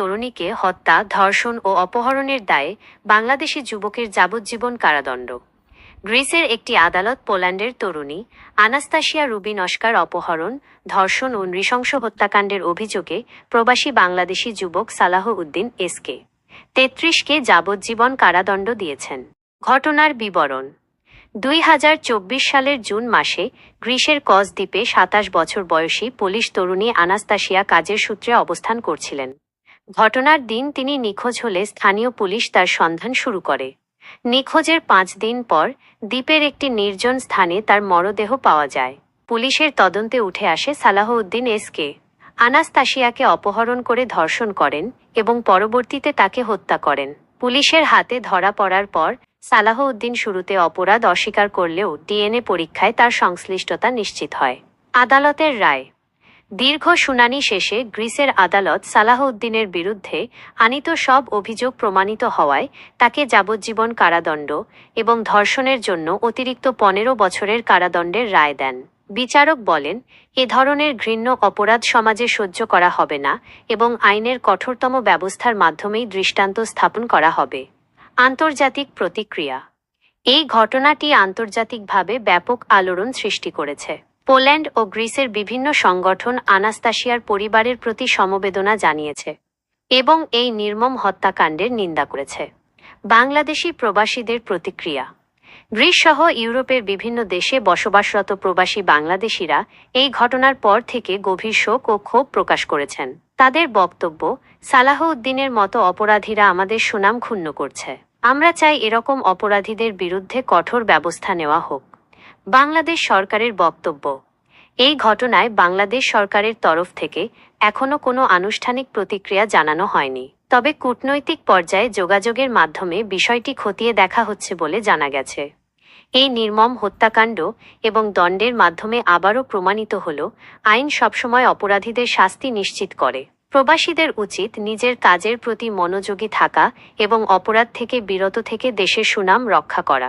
তরুণীকে হত্যা, ধর্ষণ ও অপহরণের দায়ে বাংলাদেশি যুবকের যাবজ্জীবন কারাদণ্ড। গ্রিসের একটি আদালত পোল্যান্ডের তরুণী আনাস্তাসিয়া রুবিন অস্কার অপহরণ, ধর্ষণ ও নৃশংস হত্যাকাণ্ডের অভিযোগে প্রবাসী বাংলাদেশি যুবক সালাহ উদ্দিন এসকে। তেত্রিশকে যাবজ্জীবন কারাদণ্ড দিয়েছেন। ঘটনার বিবরণ। দুই হাজার চব্বিশ সালের জুন মাসে গ্রিসের কস দ্বীপে সাতাশ বছর বয়সী পুলিশ তরুণী আনাস্তাসিয়া কাজের সূত্রে অবস্থান করছিলেন। ঘটনার দিন তিনি নিখোঁজ হলে স্থানীয় পুলিশ তার সন্ধান শুরু করে। নিখোঁজের পাঁচ দিন পর দ্বীপের একটি নির্জন স্থানে তার মরদেহ পাওয়া যায়। পুলিশের তদন্তে উঠে আসে সালাহ উদ্দিন এসকে আনাস্তাসিয়াকে অপহরণ করে ধর্ষণ করেন এবং পরবর্তীতে তাকে হত্যা করেন। পুলিশের হাতে ধরা পড়ার পর সালাহ উদ্দিন শুরুতে অপরাধ অস্বীকার করলেও ডিএনএ পরীক্ষায় তার সংশ্লিষ্টতা নিশ্চিত হয়। আদালতের রায়। দীর্ঘ শুনানি শেষে গ্রিসের আদালত সালাহ উদ্দিনের বিরুদ্ধে আনিত সব অভিযোগ প্রমাণিত হওয়ায় তাকে যাবজ্জীবন কারাদণ্ড এবং ধর্ষণের জন্য অতিরিক্ত পনেরো বছরের কারাদণ্ডের রায় দেন। বিচারক বলেন, এ ধরনের ঘৃণ্য অপরাধ সমাজে সহ্য করা হবে না এবং আইনের কঠোরতম ব্যবস্থার মাধ্যমেই দৃষ্টান্ত স্থাপন করা হবে। আন্তর্জাতিক প্রতিক্রিয়া। এই ঘটনাটি আন্তর্জাতিকভাবে ব্যাপক আলোড়ন সৃষ্টি করেছে। পোল্যান্ড ও গ্রিসের বিভিন্ন সংগঠন আনাস্তাসিয়ার পরিবারের প্রতি সমবেদনা জানিয়েছে এবং এই নির্মম হত্যাকাণ্ডের নিন্দা করেছে। বাংলাদেশি প্রবাসীদের প্রতিক্রিয়া। গ্রিস সহ ইউরোপের বিভিন্ন দেশে বসবাসরত প্রবাসী বাংলাদেশিরা এই ঘটনার পর থেকে গভীর শোক ও ক্ষোভ প্রকাশ করেছেন। তাদের বক্তব্য সালাহ উদ্দিনের মতো অপরাধীরা আমাদের সুনাম ক্ষুণ্ণ করছে। আমরা চাই এরকম অপরাধীদের বিরুদ্ধে কঠোর ব্যবস্থা নেওয়া হোক। বাংলাদেশ সরকারের বক্তব্য। এই ঘটনায় বাংলাদেশ সরকারের তরফ থেকে এখনও কোনো আনুষ্ঠানিক প্রতিক্রিয়া জানানো হয়নি। তবে কূটনৈতিক পর্যায়ে যোগাযোগের মাধ্যমে বিষয়টি খতিয়ে দেখা হচ্ছে বলে জানা গেছে। এই নির্মম হত্যাকাণ্ড এবং দণ্ডের মাধ্যমে আবারও প্রমাণিত হল, আইন সবসময় অপরাধীদের শাস্তি নিশ্চিত করে। প্রবাসীদের উচিত নিজের কাজের প্রতি মনোযোগী থাকা এবং অপরাধ থেকে বিরত থেকে দেশের সুনাম রক্ষা করা।